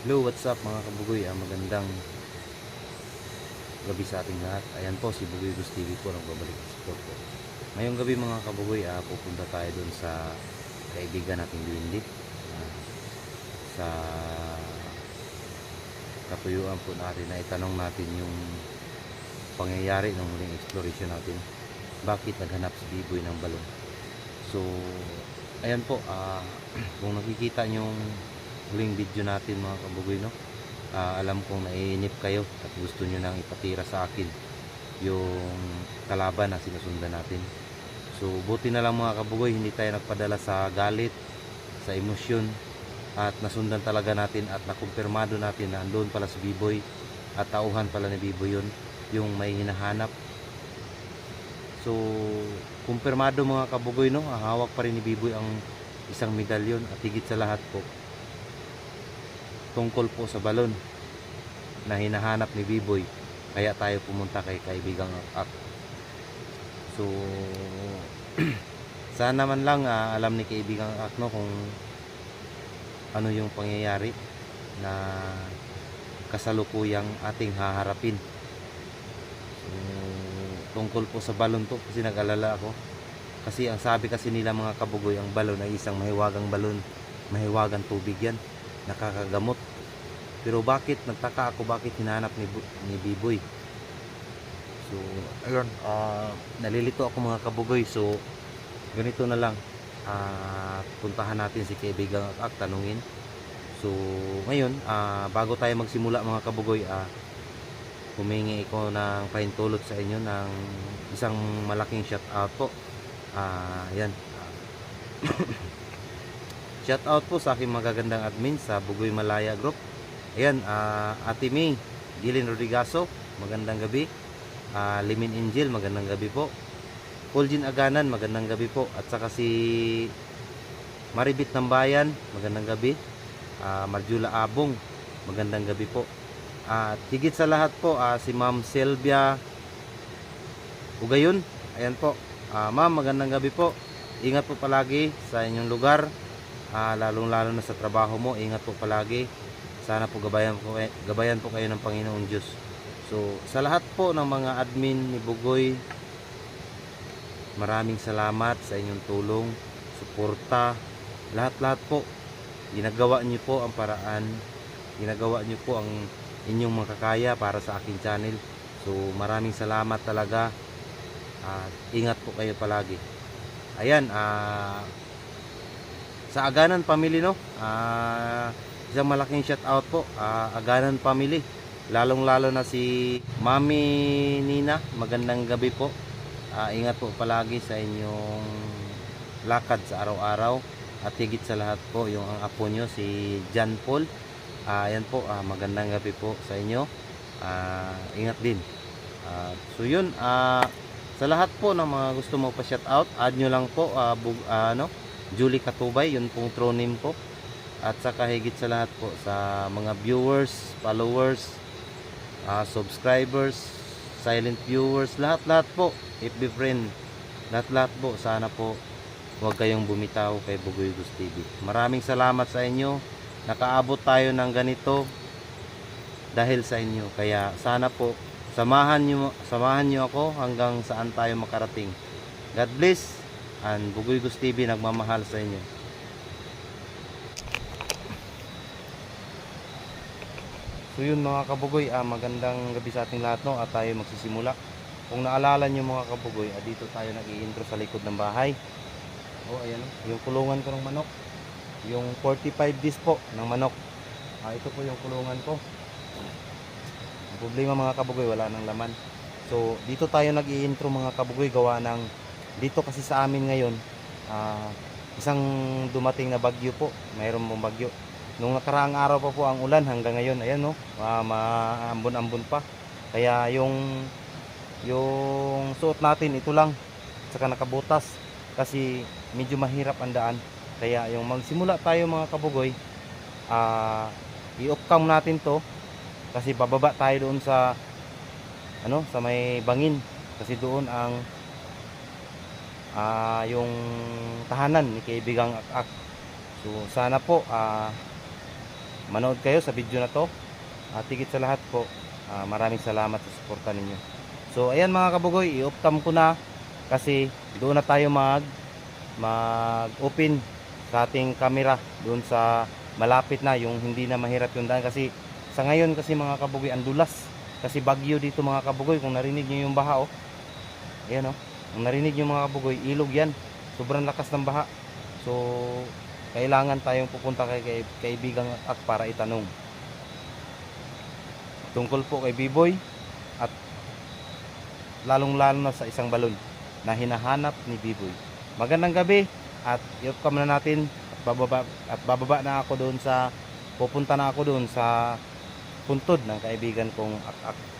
Hello, what's up mga kabugoy? Ah, magandang gabi sa ating lahat. Ayan po, si Bugoy Gus TV po nagbabalik ang support po. Ngayong gabi mga kabugoy, ah, pupunta tayo dun sa kaibigan nating Luindi. Ah, sa katuyuan po natin na itanong natin yung pangyayari ng muling exploration natin. Bakit naghanap si Biboy ng balon? So, ayan po, ah, kung nakikita yung huling video natin mga kabugoy no? Ah, alam kong naiinip kayo at gusto nyo nang ipatira sa akin yung kalaban na sinusundan natin. So buti na lang mga kabugoy hindi tayo nagpadala sa galit sa emosyon at nasundan talaga natin at nakumpirmado natin na andun pala si Biboy at tauhan pala ni Biboy yun yung may hinahanap. So kumpirmado mga kabugoy no? Hawak pa rin ni Biboy ang isang medalyon at higit sa lahat po tungkol po sa balon na hinahanap ni Biboy kaya tayo pumunta kay kaibigang Ak. So sana man lang ah, alam ni kaibigang Ak no kung ano yung pangyayari na kasalukuyang ating haharapin. So, tungkol po sa balon to kasi nag-alala ako. Kasi ang sabi kasi nila mga kabugoy ang balon ay isang mahiwagang balon mahiwagang tubig yan nakakagamot. Pero bakit nagtaka ako bakit hinahanap ni, ni Biboy? So, ayun, ah, nalilito ako mga kabugoy. So, ganito na lang. Ah, puntahan natin si kaibigang Ak tanungin. So, ngayon, ah, bago tayo magsimula mga kabugoy, ah, humingi ko ng pahintulot sa inyo ng isang malaking shout out po. Ah, yan. Shout out po sa aking magagandang admin sa Bugoy Malaya Group. Ayan, ah, Ate May, Gilin Rodrigaso, magandang gabi. Ah, Limin Angel, magandang gabi po. Paulgin Aganan, magandang gabi po. At saka si Maribit ng Bayan, magandang gabi. Ah, Marjula Abong, magandang gabi po. At higit sa lahat po, ah, si Ma'am Selvia Ugayon. Ayan po. Ah, Ma'am, magandang gabi po. Ingat po palagi sa inyong lugar ah, lalong lalo na sa trabaho mo. Ingat po palagi. Sana po gabayan po, gabayan po kayo ng Panginoon Diyos. So sa lahat po ng mga admin ni Bugoy maraming salamat sa inyong tulong suporta. Lahat-lahat po ginagawa niyo po ang paraan. Ginagawa niyo po ang inyong makakaya para sa aking channel. So maraming salamat talaga. At ingat po kayo palagi. Ayan ah sa Aganan Family no. Ah, isang malaking shout out po. Ah, Aganan Family. Lalong-lalo na si Mami Nina. Magandang gabi po. Ah, ingat po palagi sa inyong lakad sa araw-araw. At higit sa lahat po yung ang apo nyo si John Paul. Ah, ayan po, ah, magandang gabi po sa inyo. Ah, ingat din. Ah, so yun, ah, sa lahat po ng mga gusto mo pa shout out, add nyo lang po ah, bug- ah, ano, Julie Katubay, yun pong true name ko. At saka higit sa lahat po sa mga viewers, followers, ah, subscribers, silent viewers, lahat-lahat po, FB friend, lahat-lahat po, sana po huwag kayong bumitaw kay Bugoy TV. Maraming salamat sa inyo. Nakaabot tayo ng ganito dahil sa inyo. Kaya sana po samahan niyo samahan niyo ako hanggang saan tayo makarating. God bless and Bugoy Gus TV nagmamahal sa inyo. So yun mga kabugoy, ah, magandang gabi sa ating lahat no at tayo magsisimula. Kung naalala niyo mga kabugoy, ah, dito tayo nag-i-intro sa likod ng bahay. Oh, ayan oh, yung kulungan ko ng manok. Yung 45 days po ng manok. Ah, ito po yung kulungan ko. Ang problema mga kabugoy, wala nang laman. So, dito tayo nag-i-intro mga kabugoy gawa ng dito kasi sa amin ngayon, ah, isang dumating na bagyo po. Mayroon pong bagyo. Nung nakaraang araw pa po ang ulan hanggang ngayon, ayan no, ah, maambon-ambon pa. Kaya yung yung suot natin ito lang saka nakabutas kasi medyo mahirap ang daan. Kaya yung magsimula tayo mga kabugoy, ah i-off-cam natin to kasi bababa tayo doon sa ano sa may bangin kasi doon ang ah yung tahanan ni kaibigang Ak-Ak. So sana po ah manood kayo sa video na to. At tigit sa lahat po, ah, maraming salamat sa suporta ninyo. So ayan mga kabugoy, i-off cam ko na kasi doon na tayo mag mag-open sa ating camera doon sa malapit na yung hindi na mahirap yung daan kasi sa ngayon kasi mga kabugoy ang dulas kasi bagyo dito mga kabugoy kung narinig niyo yung baha oh ayan oh kung narinig niyo mga kabugoy ilog yan. Sobrang lakas ng baha. So kailangan tayong pupunta kay, kay kaibigang at para itanong. Tungkol po kay B-Boy at lalong lalo na sa isang balon na hinahanap ni B-Boy. Magandang gabi at i-off cam na natin. At bababa, at bababa na ako doon sa pupunta na ako doon sa puntod ng kaibigan kong ak-ak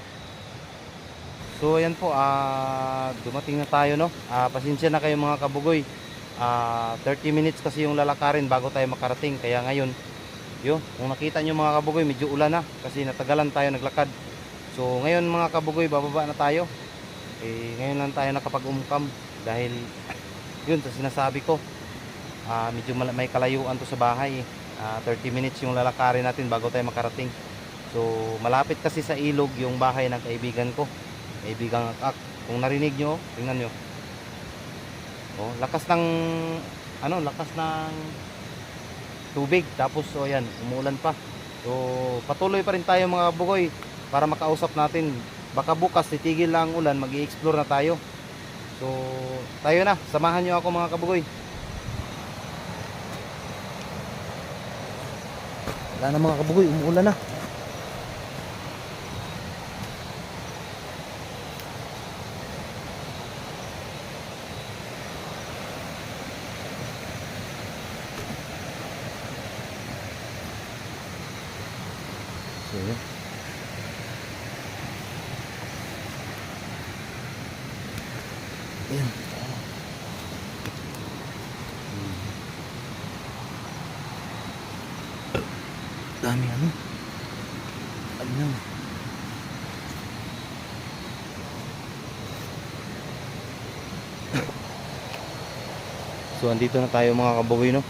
so ayan po ah dumating na tayo no? Ah, pasensya na kayo mga kabugoy. Ah, 30 minutes kasi yung lalakarin bago tayo makarating. Kaya ngayon yun kung nakita nyo mga kabugoy medyo ulan na kasi natagalan tayo naglakad. So ngayon mga kabugoy bababa na tayo. Eh ngayon lang tayo nakapag-umkam dahil yun sa sinasabi ko ah, medyo may kalayuan to sa bahay. Ah, 30 minutes yung lalakarin natin bago tayo makarating. So malapit kasi sa ilog yung bahay ng kaibigan ko kaibigang akak kung narinig nyo tingnan nyo. Oh, lakas ng ano lakas ng tubig. Tapos so yan umulan pa. So patuloy pa rin tayo mga bugoy para makausap natin. Baka bukas titigil lang ang ulan mag explore na tayo. So tayo na. Samahan nyo ako mga kabugoy. Wala na mga kabugoy. Umuulan na Yun. Ayan. Hmm. Dami ano. Ano yan? So andito na tayo mga kababoy no.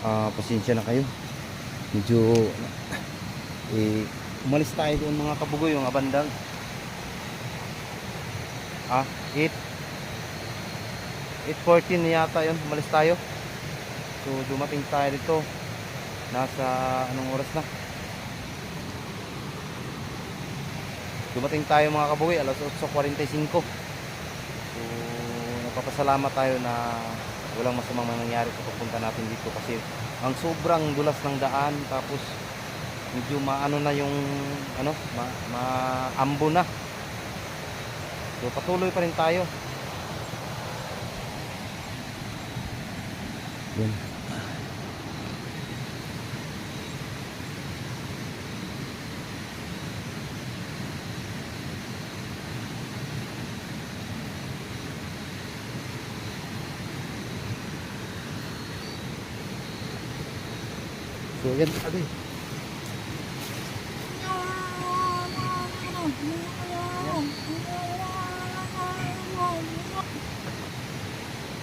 Ah, pasensya na kayo. Medyo eh umalis tayo doon mga kabugoy yung abandang ah 8 8.14 na yata yun. Umalis tayo. So dumating tayo dito. Nasa anong oras na? Dumating tayo mga kabugoy alas 8.45 so napapasalamat tayo na walang masamang nangyari sa pagpunta natin dito kasi ang sobrang dulas ng daan tapos medyo maano na yung ano ma, maambo na. So patuloy pa rin tayo. Yun. So yan sabi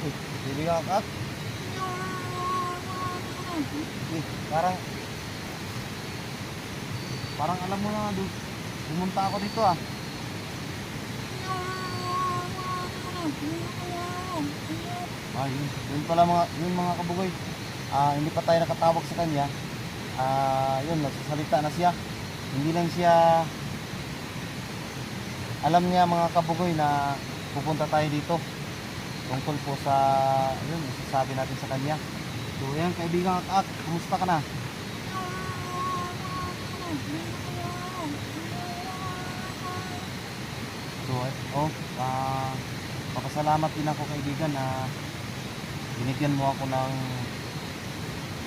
Hindi ka ka? Eh, parang parang alam mo na du pumunta ako dito ah. Ah, yun, yun pala mga yun mga kabugoy. Ah, hindi pa tayo nakatawag sa kanya. Ah, yun nagsasalita na siya. Hindi lang siya alam niya mga kabugoy na pupunta tayo dito tungkol po sa yun, isasabi natin sa kanya. So yan kaibigan at at, kumusta ka na? So oh, ah papasalamat din ako kaibigan na binigyan mo ako ng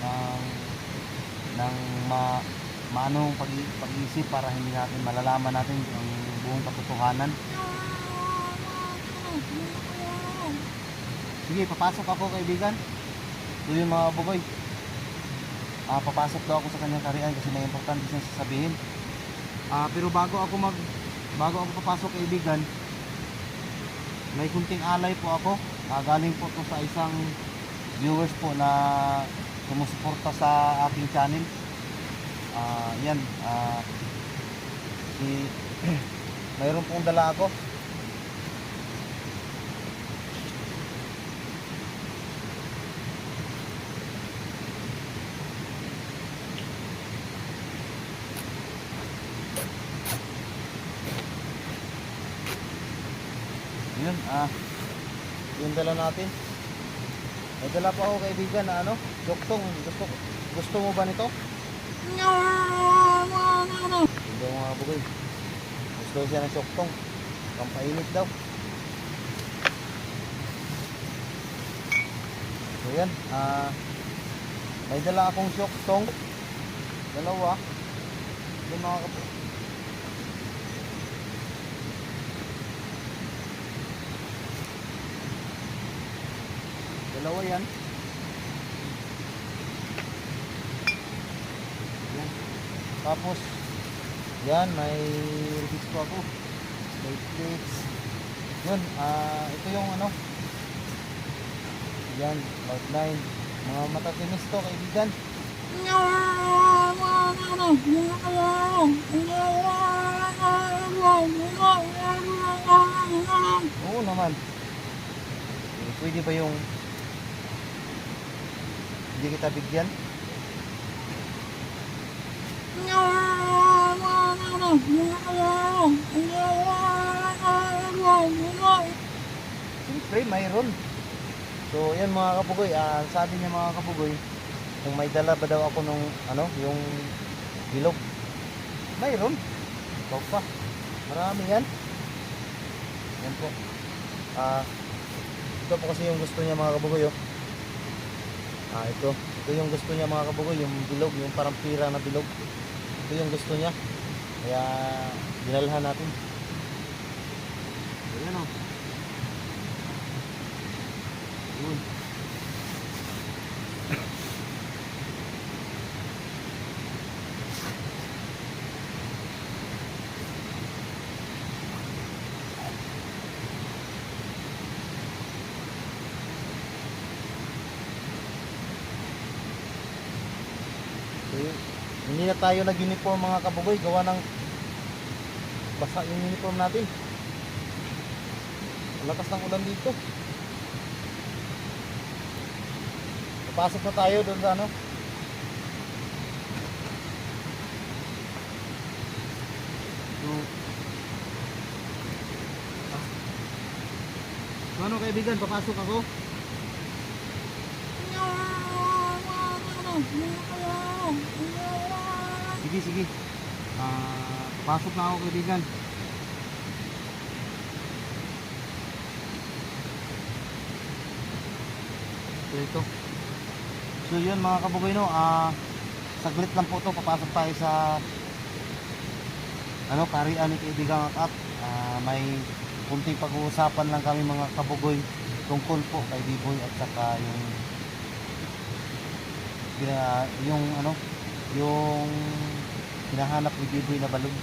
ng ng ma maanong pag, pag-iisip para hindi natin malalaman natin ang buong katotohanan. Sige, papasok ako kaibigan. Ito yung mga bugoy. Ah, papasok daw ako sa kanyang karian kasi may importante siyang sasabihin. Ah, pero bago ako mag bago ako papasok kaibigan, may kunting alay po ako. Ah, galing po to sa isang viewers po na sumusuporta sa aking channel. Ah, yan. Ah, si mayroon pong dala ako. Yun, ah, yung dala natin. May dala pa ako kaibigan na ano, joktong. Gusto, gusto mo ba nito? Hindi mo mga bugoy. Gusto siya ng joktong. Pampainit daw. So yan, ah, may dala akong joktong. Dalawa. Doon mga kapo. Dalawa yan. Yan. Tapos, yan, may release ko ako. May plates. Yun, ah, ito yung ano. Yan, Mark 9. Mga matatinis to, kaibigan. Oo naman. Pwede ba yung hindi kita bigyan? Siyempre, mayroon. So, yan mga kapugoy. Ah, sabi niya mga kapugoy, kung may dala ba daw ako nung, ano, yung bilog. Mayroon. Ito pa. Marami yan. Yan po. Ah, ito po kasi yung gusto niya mga kabugoy. Oh. Ah, ito. Ito yung gusto niya mga kabugoy, yung bilog, yung parang pira na bilog. Ito yung gusto niya. Kaya dinalhan natin. Ayan oh. Yun. Yun. Hindi na tayo nag-uniform mga kabugoy. Gawa ng basa yung uniform natin. Lakas ng ulan dito. Papasok na tayo doon sa ano. So, ah. Ano kaibigan, papasok ako? Sige, sige. Ah, pasok na ako kaibigan. So ito. So yun mga kabugoy no, ah saglit lang po to papasok tayo sa ano, karian ni kaibigang at ah, may kunting pag-uusapan lang kami mga kabugoy tungkol po kay Biboy at saka yung yung ano yung hinahanap ni Biboy na balog